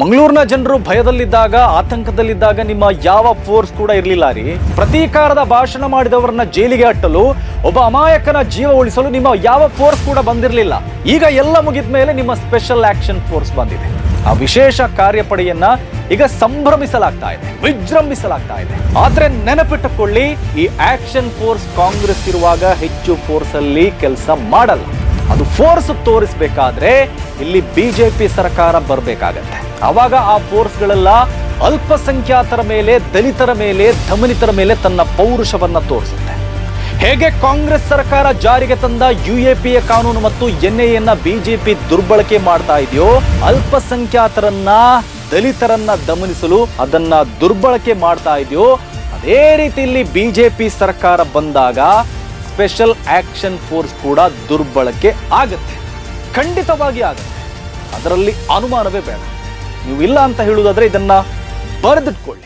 ಮಂಗಳೂರಿನ ಜನರು ಭಯದಲ್ಲಿದ್ದಾಗ, ಆತಂಕದಲ್ಲಿದ್ದಾಗ ನಿಮ್ಮ ಯಾವ ಫೋರ್ಸ್ ಕೂಡ ಇರಲಿಲ್ಲ ರೀ. ಪ್ರತೀಕಾರದ ಭಾಷಣ ಮಾಡಿದವರನ್ನ ಜೈಲಿಗೆ ಅಟ್ಟಲು, ಒಬ್ಬ ಅಮಾಯಕನ ಜೀವ ಉಳಿಸಲು ನಿಮ್ಮ ಯಾವ ಫೋರ್ಸ್ ಕೂಡ ಬಂದಿರಲಿಲ್ಲ. ಈಗ ಎಲ್ಲ ಮುಗಿದ ಮೇಲೆ ನಿಮ್ಮ ಸ್ಪೆಷಲ್ ಆಕ್ಷನ್ ಫೋರ್ಸ್ ಬಂದಿದೆ. ಆ ವಿಶೇಷ ಕಾರ್ಯಪಡೆಯನ್ನ ಈಗ ಸಂಭ್ರಮಿಸಲಾಗ್ತಾ ಇದೆ, ವಿಜೃಂಭಿಸಲಾಗ್ತಾ ಇದೆ. ಆದ್ರೆ ನೆನಪಿಟ್ಟುಕೊಳ್ಳಿ, ಈ ಆಕ್ಷನ್ ಫೋರ್ಸ್ ಕಾಂಗ್ರೆಸ್ ಇರುವಾಗ ಹೆಚ್ಚು ಫೋರ್ಸ್ ಅಲ್ಲಿ ಕೆಲಸ ಮಾಡಲ್ಲ. ಅದು ಫೋರ್ಸ್ ತೋರಿಸಬೇಕಾದ್ರೆ ಇಲ್ಲಿ ಬಿಜೆಪಿ ಸರ್ಕಾರ ಬರಬೇಕಾಗತ್ತೆ. ಅವಾಗ ಆ ಫೋರ್ಸ್ಗಳೆಲ್ಲ ಅಲ್ಪಸಂಖ್ಯಾತರ ಮೇಲೆ, ದಲಿತರ ಮೇಲೆ ದಮನಿತರ ಮೇಲೆ ತನ್ನ ಪೌರುಷವನ್ನ ತೋರಿಸುತ್ತೆ. ಹೇಗೆ ಕಾಂಗ್ರೆಸ್ ಸರ್ಕಾರ ಜಾರಿಗೆ ತಂದ ಯು ಎ ಪಿ ಎ ಕಾನೂನು ಮತ್ತು ಎನ್ ಎನ್ನ ಬಿಜೆಪಿ ದುರ್ಬಳಕೆ ಮಾಡ್ತಾ ಇದೆಯೋ, ಅಲ್ಪಸಂಖ್ಯಾತರನ್ನ, ದಲಿತರನ್ನ ದಮನಿಸಲು ಅದನ್ನ ದುರ್ಬಳಕೆ ಮಾಡ್ತಾ ಇದೆಯೋ, ಅದೇ ರೀತಿಯಲ್ಲಿ ಬಿಜೆಪಿ ಸರ್ಕಾರ ಬಂದಾಗ ಸ್ಪೆಷಲ್ ಆಕ್ಷನ್ ಫೋರ್ಸ್ ಕೂಡ ದುರ್ಬಳಕೆ ಆಗುತ್ತೆ. ಖಂಡಿತವಾಗಿ ಆಗುತ್ತೆ. ಅದರಲ್ಲಿ ಅನುಮಾನವೇ ಬೇಡ. ನೀವು ಇಲ್ಲ ಅಂತ ಹೇಳುವುದಾದ್ರೆ ಇದನ್ನ ಬರೆದಿಟ್ಕೊಳ್ಳಿ.